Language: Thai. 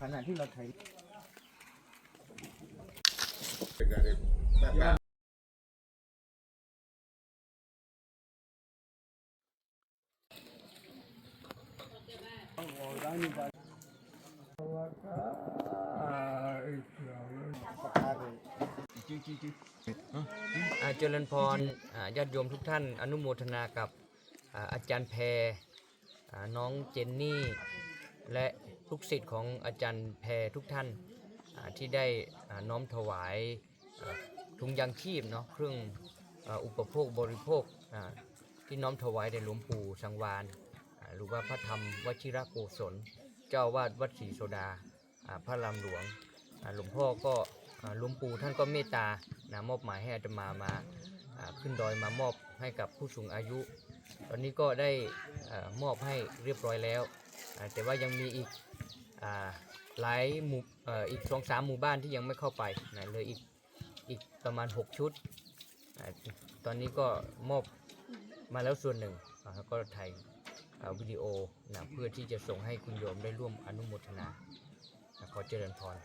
ขณะที่เราไถอ่าเจริญพรอ่าญาติโยมทุกท่าน อนุโมทนากับอ่าอาจารย์แพรอ่าน้องเจนนี่ และ ลูกศิษย์ของอาจารย์แพรทุกท่านที่ได้น้อมถวายถุงยางชีพเนาะเครื่องอุปโภคบริโภคที่น้อมถวายแด่หลวงปู่สังวานหรือว่าพระธรรมวชิระโกศล เจ้าวาดวัดศรีโสดาพระรามหลวงหลวงพ่อก็หลวงปู่ท่านก็เมตตานะมอบหมายให้อาตมามาอ่าขึ้นดอยมามอบให้กับผู้สูงอายุ ตอนนี้ก็ได้อมอบให้เรียบร้อยแล้ว แต่ว่ายังมีอีกหลายหมู่อีกสองสามหมู่บ้านที่ยังไม่เข้าไปนะเลยอีกอีกประมาณ 6 ชุด ตอนนี้ก็มอบมาแล้วส่วนหนึ่งแล้วก็ถ่ายวิดีโอนะเพื่อที่จะส่งให้คุณโยมได้ร่วมอนุโมทนานะขอเจริญพร